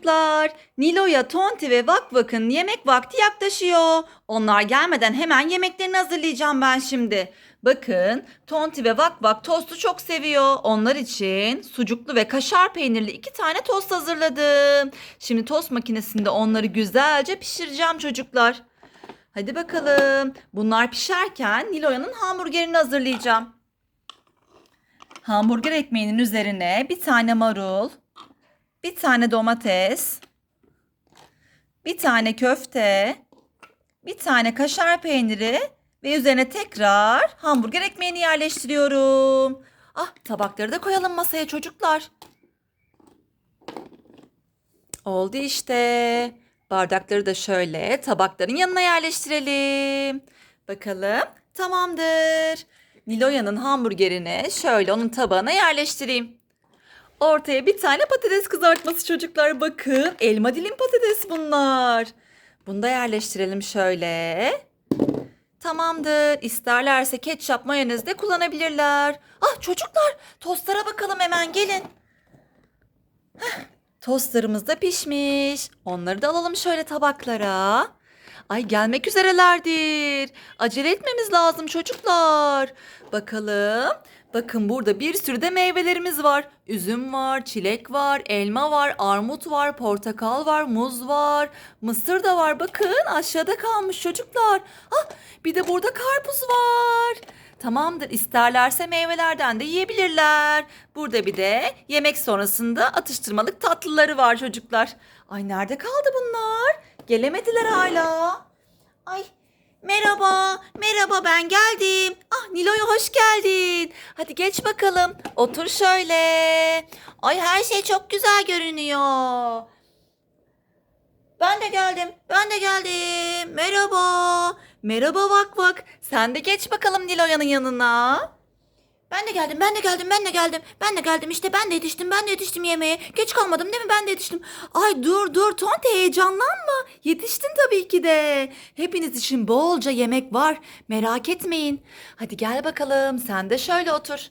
çocuklar. Nilo'ya, Tonti ve Vak Vak'ın yemek vakti yaklaşıyor. Onlar gelmeden hemen yemeklerini hazırlayacağım ben şimdi. Bakın Tonti ve Vak Vak tostu çok seviyor. Onlar için sucuklu ve kaşar peynirli iki tane tost hazırladım. Şimdi tost makinesinde onları güzelce pişireceğim çocuklar. Hadi bakalım. Bunlar pişerken Nilo'yanın hamburgerini hazırlayacağım. Hamburger ekmeğinin üzerine bir tane marul, bir tane domates, bir tane köfte, bir tane kaşar peyniri ve üzerine tekrar hamburger ekmeğini yerleştiriyorum. Ah tabakları da koyalım masaya çocuklar. Oldu işte. Bardakları da şöyle tabakların yanına yerleştirelim. Bakalım tamamdır. Niloya'nın hamburgerini şöyle onun tabağına yerleştireyim. Ortaya bir tane patates kızartması çocuklar bakın. Elma dilim patates bunlar. Bunu da yerleştirelim şöyle. Tamamdır. İsterlerse ketçap mayonez de kullanabilirler. Ah çocuklar tostlara bakalım hemen gelin. Heh, tostlarımız da pişmiş. Onları da alalım şöyle tabaklara. Ay gelmek üzerelerdir. Acele etmemiz lazım çocuklar. Bakalım. Bakın burada bir sürü de meyvelerimiz var. Üzüm var, çilek var, elma var, armut var, portakal var, muz var, mısır da var. Bakın aşağıda kalmış çocuklar. Ah bir de burada karpuz var. Tamamdır isterlerse meyvelerden de yiyebilirler. Burada bir de yemek sonrasında atıştırmalık tatlıları var çocuklar. Ay nerede kaldı bunlar? Gelemediler hala. Ay merhaba, merhaba ben geldim. Nilo'ya hoş geldin. Hadi geç bakalım. Otur şöyle. Ay her şey çok güzel görünüyor. Ben de geldim, ben de geldim. Merhaba. Merhaba Vak Vak. Sen de geç bakalım Nilo'yanın yanına. Ben de geldim, ben de geldim, ben de geldim. Ben de geldim işte ben de yetiştim, ben de yetiştim yemeğe. Geç kalmadım değil mi? Ben de yetiştim. Ay dur dur Tonti heyecanlanma. Yetiştin tabii ki de. Hepiniz için bolca yemek var. Merak etmeyin. Hadi gel bakalım sen de şöyle otur.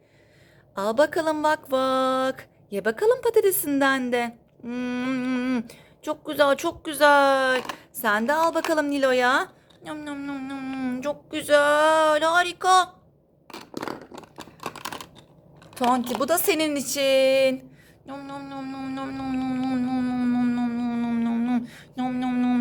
Al bakalım bak bak. Ye bakalım patatesinden de. Hmm, çok güzel çok güzel. Sen de al bakalım Nilo'ya. Nam nam nam nam. Çok güzel harika. Tonti bu da senin için. Nom nom nom nom nom nom nom nom nom nom nom nom nom nom nom nom nom nom nom nom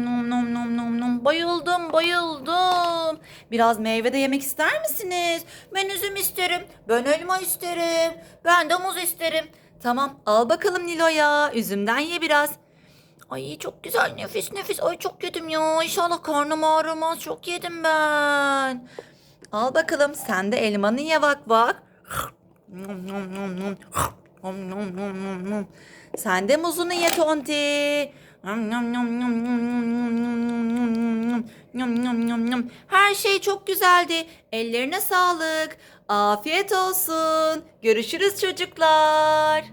bayıldım bayıldım. Biraz meyve de yemek ister misiniz? Ben üzüm isterim. Ben elma isterim. Ben de muz isterim. Tamam al bakalım Nilo'ya. Üzümden ye biraz. Ay çok güzel nefis nefis. Ay çok yedim ya. İnşallah karnım ağrımaz. Çok yedim ben. Al bakalım sen de elmanı ye bak bak. Nom nom nom nom. Nom. Sen de muzunu ye Tonti. Nom nom nom nom nom nom nom nom nom nom. Nom nom nom nom. Her şey çok güzeldi. Ellerine sağlık. Afiyet olsun. Görüşürüz çocuklar.